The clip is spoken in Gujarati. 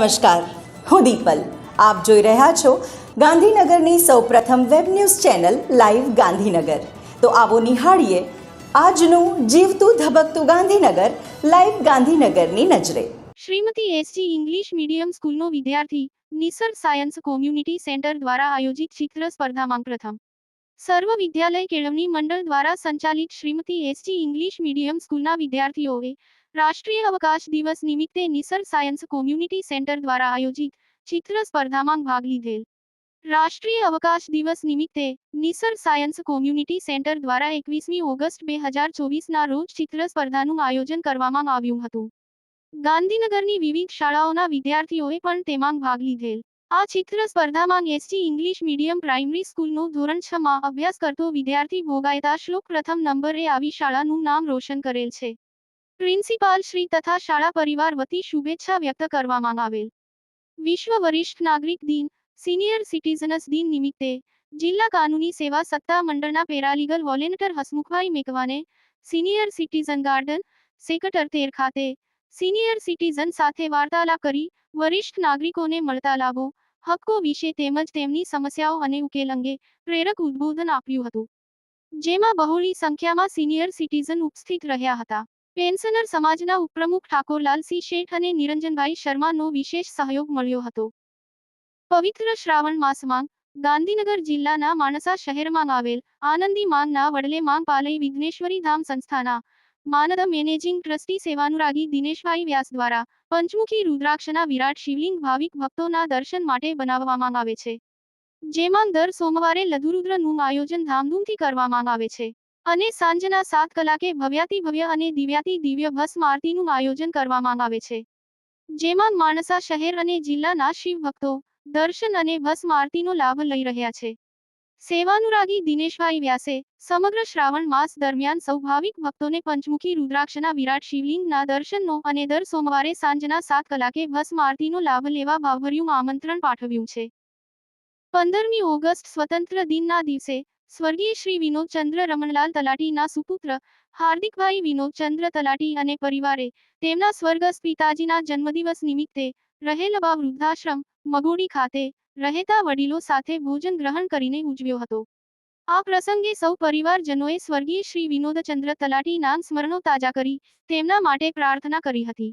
નમસ્કાર, હું દીપલ. આપ જોઈ રહ્યા છો ગાંધીનગરની સૌપ્રથમ web news channel live Gandhinagar. તો આવો નિહાળીએ આજનું જીવતું ધબકતું ગાંધીનગર, લાઈવ ગાંધીનગરની નજરે. શ્રીમતી એસજી ઇંગ્લિશ મીડિયમ સ્કૂલનો વિદ્યાર્થી, નિસર્ગ સાયન્સ કોમ્યુનિટી સેન્ટર દ્વારા આયોજિત ચિત્ર સ્પર્ધામાં પ્રથમ. સર્વ વિદ્યાલય કેળવણી મંડળ દ્વારા સંચાલિત શ્રીમતી એસજી ઇંગ્લિશ મીડિયમ સ્કૂલના વિદ્યાર્થીઓએ રાષ્ટ્રીય અવકાશ દિવસ નિમિત્તે નિસર્ગ સાયન્સ કોમ્યુનિટી સેન્ટર દ્વારા આયોજિત ચિત્ર સ્પર્ધામાં ભાગ લીધેલ. રાષ્ટ્રીય અવકાશ દિવસ નિમિત્તે નિસર સાયન્સ કોમ્યુનિટી સેન્ટર દ્વારા એકવીસમી ઓગસ્ટ બે હજાર ચોવીસના રોજ ચિત્ર સ્પર્ધાનું આયોજન કરવામાં આવ્યું હતું. ગાંધીનગરની વિવિધ શાળાઓના વિદ્યાર્થીઓએ પણ તેમાં ભાગ લીધેલ. આ ચિત્ર સ્પર્ધામાં એસટી ઇંગ્લિશ મીડિયમ પ્રાઇમરી સ્કૂલનો ધોરણ છ માં અભ્યાસ કરતો વિદ્યાર્થી ભોગાયતા શ્લોક પ્રથમ નંબરે આવી શાળાનું નામ રોશન કરેલ છે. પ્રિન્સિપાલ શ્રી તથા શાળા પરિવાર વતી શુભેચ્છા વ્યક્ત કરવામાં આવેલ વિશ્વ વરિષ્ઠ નાગરિક દિન, સિનિયર સિટીઝન્સ દિન નિમિત્તે, જિલ્લા કાનૂની સેવા સત્તા મંડળના પેરાલીગલ વોલેન્ટર હસમુખભાઈ મેકવાને સિનિયર સિટીઝન ગાર્ડન સેક્ટર તેર ખાતે, સિનિયર સિટીઝન સાથે વાર્તાલાપ કરી, વરિષ્ઠ નાગરિકોને મળતા લાભો, હક્કો વિશે તેમજ તેમની સમસ્યાઓ અને ઉકેલ અંગે પ્રેરક ઉદ્બોધન આપ્યું હતું. જેમાં બહોળી સંખ્યામાં સિનિયર સિટીઝન ઉપસ્થિત રહ્યા હતા. પેન્શનર સમાજના ઉપપ્રમુખ ઠાકોરલાલસિંહ શેઠ અને નિરંજનભાઈ શર્માનો વિશેષ સહયોગ મળ્યો હતો. પવિત્ર શ્રાવણ માસમાં ગાંધીનગર જિલ્લાના માણસા શહેરમાં આવેલ આનંદી માંગના વડલે માંગ પાલય વિઘ્નેશ્વરી ધામ સંસ્થાના માનદ મેનેજિંગ ટ્રસ્ટી સેવાનુરાગી દિનેશભાઈ વ્યાસ દ્વારા પંચમુખી રુદ્રાક્ષના વિરાટ શિવલિંગ ભાવિક ભક્તોના દર્શન માટે બનાવવામાં આવે છે. જેમાં દર સોમવારે લધુરુદ્રનું આયોજન ધામધૂમથી કરવામાં આવે છે. અને સાંજના સાત કલાકે ભવ્યાતિ ભવ્ય અને દિવ્યાતિ દિવ્ય ભસ્મ આરતીનું આયોજન કરવામાં આવે છે. જેમાં માણસા શહેર અને જિલ્લાના શિવ ભક્તો દર્શન અને ભસ્મ આરતીનો લાભ લઈ રહ્યા છે. સેવાનુરાગી દિનેશભાઈ વ્યાસે સમગ્ર શ્રાવણ માસ દરમિયાન સૌ ભક્તોને પંચમુખી રુદ્રાક્ષના વિરાટ શિવલિંગના દર્શનનો અને દર સોમવારે સાંજના સાત કલાકે ભસ્મ આરતીનો લાભ લેવા ભાવભર્યું આમંત્રણ પાઠવ્યું છે. પંદરમી ઓગસ્ટ સ્વતંત્ર દિનના દિવસે સ્વર્ગીય શ્રી વિનોદચંદ્ર રમણલાલ તલાટીના સુપુત્ર હાર્દિકભાઈ વિનોદચંદ્ર તલાટી અને પરિવારે તેમના સ્વર્ગસ્થ પિતાજીના જન્મદિવસ નિમિત્તે રહેલબા વૃદ્ધાશ્રમ, મગોડી ખાતે રહેતા વડીલો સાથે ભોજન ગ્રહણ કરીને ઉજવ્યો હતો. આ પ્રસંગે સૌ પરિવારજનોએ સ્વર્ગીય શ્રી વિનોદચંદ્ર તલાટી નામ સ્મરણો તાજા કરી તેમના માટે પ્રાર્થના કરી હતી.